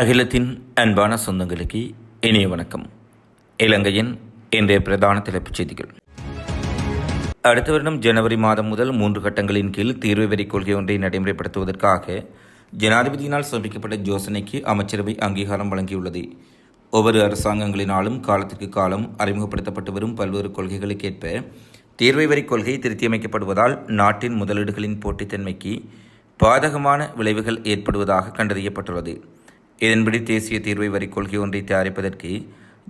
அகிலத்தின் அன்பான சொந்தங்களுக்கு இனிய வணக்கம். இலங்கையின் இன்றைய பிரதான தலைப்புச் செய்திகள். அடுத்த வருடம் ஜனவரி மாதம் முதல் மூன்று கட்டங்களின் கீழ் தீர்வு வரி கொள்கை ஒன்றை நடைமுறைப்படுத்துவதற்காக ஜனாதிபதியினால் சமர்ப்பிக்கப்பட்ட யோசனைக்கு அமைச்சரவை அங்கீகாரம் வழங்கியுள்ளது. ஒவ்வொரு அரசாங்கங்களினாலும் காலத்திற்கு காலம் அறிமுகப்படுத்தப்பட்டு வரும் பல்வேறு கொள்கைகளுக்கேற்ப தீர்வை வரி கொள்கை திருத்தியமைக்கப்படுவதால் நாட்டின் முதலீடுகளின் போட்டித்தன்மைக்கு பாதகமான விளைவுகள் ஏற்படுவதாக கண்டறியப்பட்டுள்ளது. இதன்படி தேசிய தீர்வை வரி கொள்கை ஒன்றை தயாரிப்பதற்கு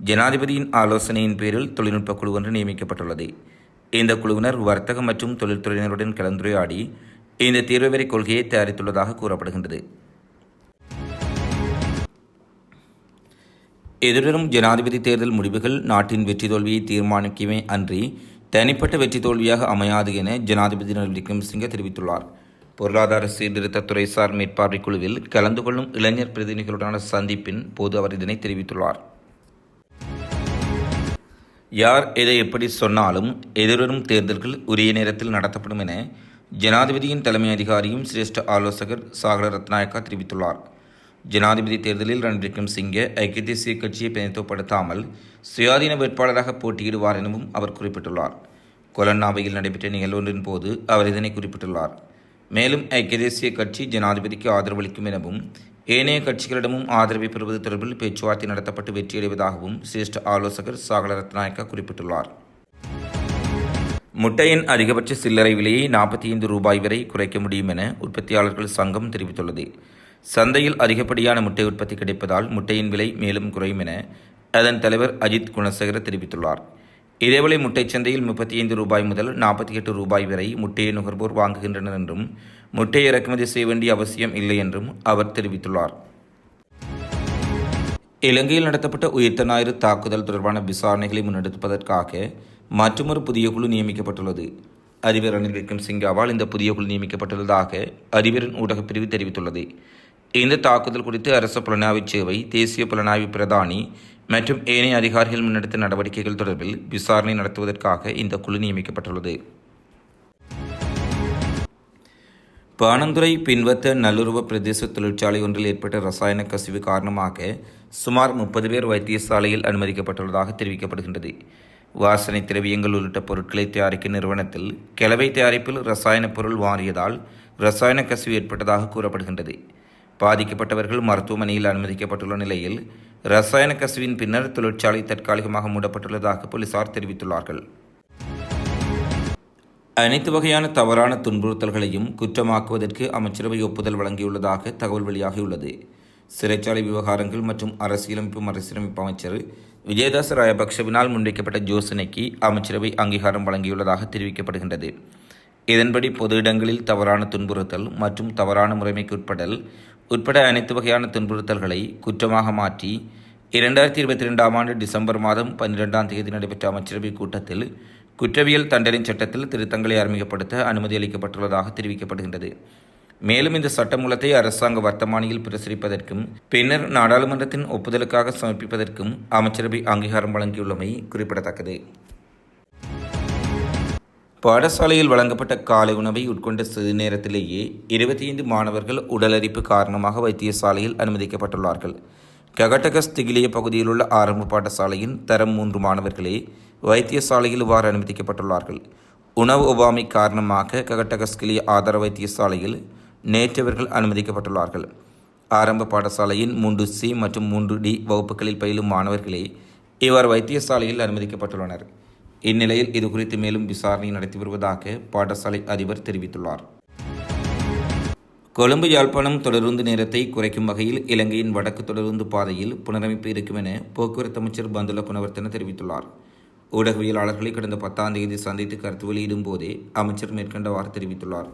ஜனாதிபதியின் ஆலோசனையின் பேரில் தொழில்நுட்ப குழு ஒன்று நியமிக்கப்பட்டுள்ளது. இந்த குழுவினர் வர்த்தக மற்றும் தொழில்துறையினருடன் கலந்துரையாடி இந்த தீர்வை வரி கொள்கையை தயாரித்துள்ளதாக கூறப்படுகின்றது. எதிர்வரும் ஜனாதிபதி தேர்தல் முடிவுகள் நாட்டின் வெற்றி தோல்வியை தீர்மானிக்குமே அன்றி தனிப்பட்ட வெற்றி தோல்வியாக அமையாது என ஜனாதிபதி ரணில் சிங்க தெரிவித்துள்ளார். பொருளாதார சீர்திருத்தத்துறை சார் மேற்பார்வை குழுவில் கலந்து கொள்ளும் இளைஞர் பிரதிநிதிகளுடனான சந்திப்பின் போது அவர் இதனை தெரிவித்துள்ளார். யார் எதை எப்படி சொன்னாலும் எதிர்வரும் தேர்தல்கள் உரிய நேரத்தில் நடத்தப்படும் என ஜனாதிபதியின் தலைமை அதிகாரியும் சிரேஷ்ட ஆலோசகர் சாகர ரத்நாயக்கா தெரிவித்துள்ளார். ஜனாதிபதி தேர்தலில் ரணில் விக்ரமசிங்கே ஐக்கிய தேசிய கட்சியை பிரதித்துவப்படுத்தாமல் சுயாதீன வேட்பாளராக போட்டியிடுவார் எனவும் அவர் குறிப்பிட்டுள்ளார். கொலன்னாவையில் நடைபெற்ற நிகழ்வொன்றின் போது அவர் இதனை குறிப்பிட்டுள்ளார். மேலும் ஐக்கிய தேசிய கட்சி ஜனாதிபதிக்கு ஆதரவளிக்கும் எனவும் ஏனைய கட்சிகளிடமும் ஆதரவை பெறுவது தொடர்பில் பேச்சுவார்த்தை நடத்தப்பட்டு வெற்றியடைவதாகவும் சிரேஷ்ட ஆலோசகர் சாகல ரத்நாயக்கா குறிப்பிட்டுள்ளார். முட்டையின் அதிகபட்ச சில்லறை விலையை நாற்பத்தி ஐந்து ரூபாய் வரை குறைக்க முடியும் என உற்பத்தியாளர்கள் சங்கம் தெரிவித்துள்ளது. சந்தையில் அதிகப்படியான முட்டை உற்பத்தி கிடைப்பதால் முட்டையின் விலை மேலும் குறையும் என அதன் தலைவர் அஜித் குணசேகர தெரிவித்துள்ளார். இதேவேளை முட்டை சந்தையில் முப்பத்தி ஐந்து ரூபாய் முதல் நாற்பத்தி எட்டு ரூபாய் வரை முட்டையை நுகர்வோர் வாங்குகின்றனர் என்றும் முட்டையை இறக்குமதி செய்ய வேண்டிய அவசியம் இல்லை என்றும் அவர் தெரிவித்துள்ளார். இலங்கையில் நடத்தப்பட்ட உயிர்த்த ஞாயிறு தாக்குதல் தொடர்பான விசாரணைகளை முன்னெடுப்பதற்காக மற்றொரு புதிய குழு நியமிக்கப்பட்டுள்ளது. அதிபர் ரணில் விக்ரம்சிங்காவால் இந்த புதிய குழு நியமிக்கப்பட்டுள்ளதாக அதிபரின் ஊடகப் பிரிவு தெரிவித்துள்ளது. இந்த தாக்குதல் குறித்து அரசு புலனாய்வு சேவை தேசிய புலனாய்வு பிரதானி மற்றும் ஏனைய அதிகாரிகள் முன்னெடுத்த நடவடிக்கைகள் தொடர்பில் விசாரணை நடத்துவதற்காக இந்த குழு நியமிக்கப்பட்டுள்ளது. பானந்துறை பின்வத்த நல்லுறவு பிரதேச தொழிற்சாலை ஒன்றில் ஏற்பட்ட ரசாயன கசிவு காரணமாக சுமார் முப்பது பேர் வைத்தியசாலையில் அனுமதிக்கப்பட்டுள்ளதாக தெரிவிக்கப்படுகின்றது. வாசனை திரவியங்கள் உள்ளிட்ட பொருட்களை தயாரிக்கும் நிறுவனத்தில் கிளவை தயாரிப்பில் ரசாயன பொருள் வாரியதால் ரசாயன கசிவு ஏற்பட்டதாக கூறப்படுகின்றது. பாதிக்கப்பட்டவர்கள் மருத்துவமனையில் அனுமதிக்கப்பட்டுள்ள நிலையில் ரசாயன கசிவின் பின்னர் தொழிற்சாலை தற்காலிகமாக மூடப்பட்டுள்ளதாக போலீசார் தெரிவித்துள்ளார்கள். அனைத்து வகையான தவறான துன்புறுத்தல்களையும் குற்றமாக்குவதற்கு அமைச்சரவை ஒப்புதல் வழங்கியுள்ளதாக தகவல் வெளியாகியுள்ளது. சிறைச்சாலை விவகாரங்கள் மற்றும் அரசியலமைப்பு மறுசீரமைப்பு அமைச்சர் விஜயதாச ராயபக்ஷவினால் முன்வைக்கப்பட்ட யோசனைக்கு அமைச்சரவை அங்கீகாரம் வழங்கியுள்ளதாக தெரிவிக்கப்படுகின்றது. இதன்படி பொது இடங்களில் தவறான துன்புறுத்தல் மற்றும் தவறான முறைமைக்கு உட்படல் உட்பட அனைத்து வகையான துன்புறுத்தல்களை குற்றமாக மாற்றி இரண்டாயிரத்தி இருபத்தி ரெண்டாம் ஆண்டு டிசம்பர் மாதம் பன்னிரெண்டாம் தேதி நடைபெற்ற அமைச்சரவை கூட்டத்தில் குற்றவியல் தண்டனை சட்டத்தில் திருத்தங்களை அறிமுகப்படுத்த அனுமதி அளிக்கப்பட்டுள்ளதாக தெரிவிக்கப்படுகின்றது. மேலும் இந்த சட்டமூலத்தை அரசாங்க வர்த்தமானியில் பிரசுரிப்பதற்கும் பின்னர் நாடாளுமன்றத்தின் ஒப்புதலுக்காக சமர்ப்பிப்பதற்கும் அமைச்சரவை அங்கீகாரம் வழங்கியுள்ளமை குறிப்பிடத்தக்கது. பாடசாலையில் வழங்கப்பட்ட காலை உணவை உட்கொண்ட சிறு நேரத்திலேயே இருபத்தி ஐந்து மாணவர்கள் உடலரிப்பு காரணமாக வைத்தியசாலையில் அனுமதிக்கப்பட்டுள்ளார்கள். ககட்டகஸ் திகிலிய பகுதியில் உள்ள ஆரம்ப பாடசாலையின் தரம் மூன்று மாணவர்களே வைத்தியசாலையில் இவ்வாறு அனுமதிக்கப்பட்டுள்ளார்கள். உணவு ஒவ்வாமை காரணமாக ககட்டகஸ் கிளிய ஆதார வைத்தியசாலையில் நேற்றவர்கள் அனுமதிக்கப்பட்டுள்ளார்கள். ஆரம்ப பாடசாலையின் மூன்று சி மற்றும் மூன்று டி வகுப்புகளில் பயிலும் மாணவர்களே இவ்வாறு வைத்தியசாலையில் அனுமதிக்கப்பட்டுள்ளனர். இந்நிலையில் இதுகுறித்து மேலும் விசாரணை நடத்தி வருவதாக பாடசாலை அதிபர் தெரிவித்துள்ளார். கொழும்பு யாழ்ப்பாணம் தொடருந்து நேரத்தை குறைக்கும் வகையில் இலங்கையின் வடக்கு தொடருந்து பாதையில் புனரமைப்பு இருக்கும் என போக்குவரத்து அமைச்சர் பந்துல குணவர்த்தன தெரிவித்துள்ளார். ஊடகவியலாளர்களை கடந்த பத்தாம் தேதி சந்தித்து கருத்து வெளியிடும் போதே அமைச்சர் மேற்கண்டவாறு தெரிவித்துள்ளார்.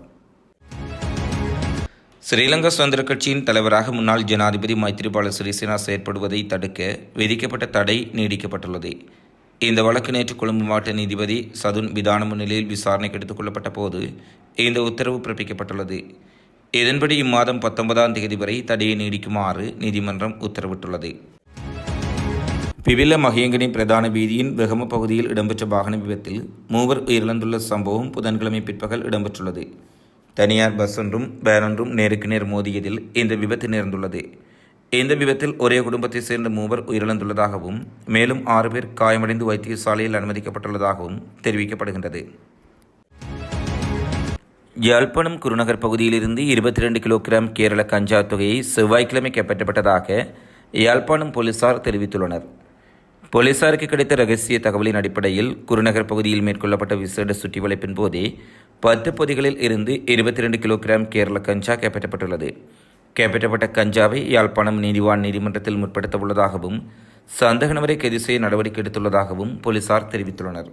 ஸ்ரீலங்கா சுதந்திர கட்சியின் தலைவராக முன்னாள் ஜனாதிபதி மைத்ரிபால சிறிசேனா செயற்படுவதை தடுக்க விதிக்கப்பட்ட தடை நீடிக்கப்பட்டுள்ளது. இந்த வழக்கு நேற்று கொழும்பு மாவட்ட நீதிபதி சதுன் விதான முன்னிலையில் விசாரணைக்கு எடுத்துக் கொள்ளப்பட்ட போது இந்த உத்தரவு பிறப்பிக்கப்பட்டுள்ளது. இதன்படி இம்மாதம் பத்தொன்பதாம் தேதி வரை தடையை நீடிக்குமாறு நீதிமன்றம் உத்தரவிட்டுள்ளது. பிவில மகியங்கனி பிரதான வீதியின் வெகம பகுதியில் இடம்பெற்ற வாகன விபத்தில் மூவர் உயிரிழந்துள்ள சம்பவம் புதன்கிழமை பிற்பகல் இடம்பெற்றுள்ளது. தனியார் பஸ் ஒன்றும் வேறொன்றும் நேருக்கு நேர் மோதியதில் இந்த விபத்து நேர்ந்துள்ளது. இந்த விபத்தில் ஒரே குடும்பத்தைச் சேர்ந்த மூவர் உயிரிழந்துள்ளதாகவும் மேலும் ஆறு பேர் காயமடைந்து வைத்தியசாலையில் அனுமதிக்கப்பட்டுள்ளதாகவும் தெரிவிக்கப்படுகின்றது. யாழ்ப்பாணம் குருநகர் பகுதியிலிருந்து இருபத்தி ரெண்டு கிலோகிராம் கேரள கஞ்சா தொகையை செவ்வாய்க்கிழமை கைப்பற்றப்பட்டதாக யாழ்ப்பாணம் போலீசார் தெரிவித்துள்ளனர். போலீசாருக்கு கிடைத்த ரகசிய தகவலின் அடிப்படையில் குருநகர் பகுதியில் மேற்கொள்ளப்பட்ட விசேட சுற்றிவளைப்பின் போதே பத்து பொதிகளில் இருந்து இருபத்தி ரெண்டு கிலோகிராம் கேரள கஞ்சா கைப்பற்றப்பட்டுள்ளது. கைப்பற்றப்பட்ட கஞ்சாவை யாழ்ப்பாணம் நீதிவான் நீதிமன்றத்தில் முற்படுத்த உள்ளதாகவும் சந்தக நபரை கைது செய்ய நடவடிக்கை எடுத்துள்ளதாகவும் போலீசார் தெரிவித்துள்ளனர்.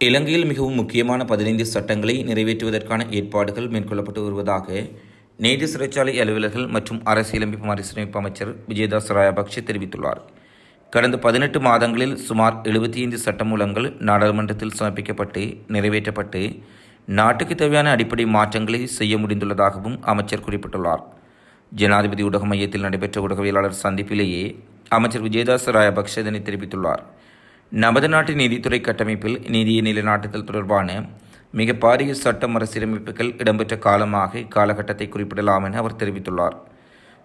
இலங்கையில் மிகவும் முக்கியமான பதினைந்து சட்டங்களை நிறைவேற்றுவதற்கான ஏற்பாடுகள் மேற்கொள்ளப்பட்டு வருவதாக நீதி சிறைச்சாலை அலுவலர்கள் மற்றும் அரசியலமைப்பு மறுசீரமைப்பு அமைச்சர் விஜயதாஸ் ராயபக்ஷ தெரிவித்துள்ளார். கடந்த பதினெட்டு மாதங்களில் சுமார் எழுபத்தி ஐந்து சட்டமூலங்கள் நாடாளுமன்றத்தில் சமர்ப்பிக்கப்பட்டு நிறைவேற்றப்பட்டு நாட்டுக்கு தேவையான அடிப்படை மாற்றங்களை செய்ய முடிந்துள்ளதாகவும் அமைச்சர் குறிப்பிட்டுள்ளார். ஜனாதிபதி ஊடக மையத்தில் நடைபெற்ற ஊடகவியலாளர் சந்திப்பிலேயே அமைச்சர் விஜயதாஸ் ராயபக்ஷ இதனை தெரிவித்துள்ளார். நமது நாட்டின் நீதித்துறை கட்டமைப்பில் நீதியை நிலைநாட்டுதல் தொடர்பான மிக பாரிய சட்ட மறுசீரமைப்புகள் இடம்பெற்ற காலமாக இக்காலகட்டத்தை குறிப்பிடலாம் என அவர் தெரிவித்துள்ளார்.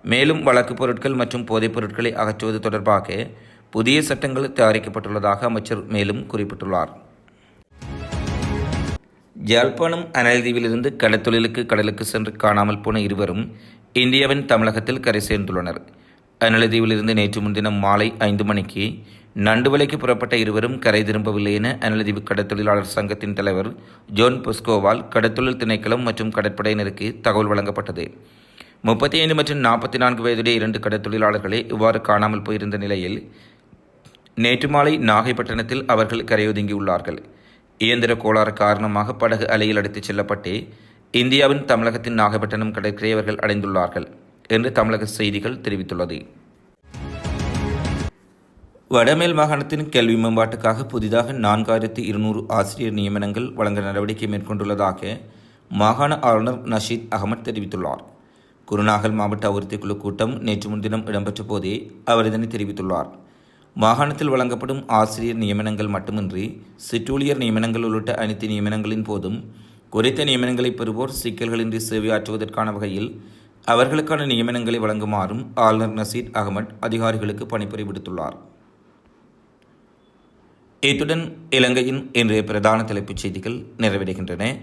மேலும் வழக்கு பொருட்கள் மற்றும் போதைப் பொருட்களை அகற்றுவது தொடர்பாக புதிய சட்டங்கள் தயாரிக்கப்பட்டுள்ளதாக அமைச்சர் மேலும் குறிப்பிட்டுள்ளார். யாழ்ப்பாணம் அனல்தீவிலிருந்து கடற்தொழிலுக்கு கடலுக்கு சென்று காணாமல் போன இருவரும் இந்தியாவின் தமிழகத்தில் கரை சேர்ந்துள்ளனர். அனலதீவிலிருந்து நேற்று முன்தினம் மாலை ஐந்து மணிக்கு நண்டுவலைக்கு புறப்பட்ட இருவரும் கரை திரும்பவில்லை என அனலதீவு கடத்தொழிலாளர் சங்கத்தின் தலைவர் ஜோன் பொஸ்கோவால் கடற்தொழில் திணைக்களம் மற்றும் கடற்படையினருக்கு தகவல் வழங்கப்பட்டது. முப்பத்தி ஐந்து மற்றும் நாற்பத்தி நான்கு வயதுடைய இரண்டு கடற்தொழிலாளர்களே இவ்வாறு காணாமல் போயிருந்த நிலையில் நேற்று மாலை நாகைப்பட்டினத்தில் அவர்கள் கரையொதுங்கியுள்ளார்கள். இயந்திர கோளாறு காரணமாக படகு அலையில் அடித்துச் செல்லப்பட்டு இந்தியாவின் தமிழகத்தின் நாகப்பட்டினம் கடற்கரை அவர்கள் அடைந்துள்ளார்கள் என்று தமிழக செய்திகள் தெரிவித்துள்ளது. வடமேல் மாகாணத்தின் கல்வி மேம்பாட்டுக்காக புதிதாக நான்காயிரத்து இருநூறு ஆசிரியர் நியமனங்கள் வழங்க நடவடிக்கை மேற்கொண்டுள்ளதாக மாகாண ஆளுநர் நஷீத் அகமது தெரிவித்துள்ளார். குருநாகல் மாவட்ட அபிவிருத்தி குழு கூட்டம் நேற்று முன்தினம் இடம்பெற்ற போதே அவர் இதனை தெரிவித்துள்ளார். மாகாணத்தில் வழங்கப்படும் ஆசிரியர் நியமனங்கள் மட்டுமின்றி சிற்றூழியர் நியமனங்கள் உள்ளிட்ட அனைத்து நியமனங்களின் போதும் குறித்த நியமனங்களை பெறுவோர் சிக்கல்களின்றி சேவையாற்றுவதற்கான வகையில் அவர்களுக்கான நியமனங்களை வழங்குமாறும் ஆளுநர் நசீர் அகமட் அதிகாரிகளுக்கு பணிப்புரை விடுத்துள்ளார். இத்துடன் இலங்கையின் இன்றைய பிரதான தலைப்புச் செய்திகள் நிறைவடைகின்றன.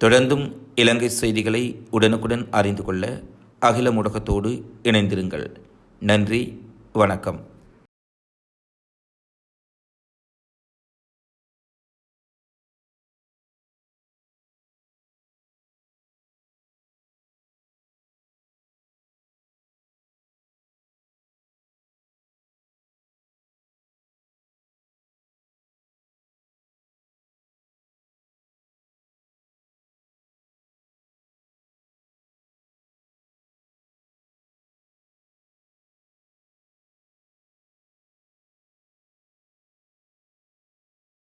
தொடர்ந்தும் இலங்கை செய்திகளை உடனுக்குடன் அறிந்து கொள்ள அகில முடக்கத்தோடு இணைந்திருங்கள். நன்றி வணக்கம்.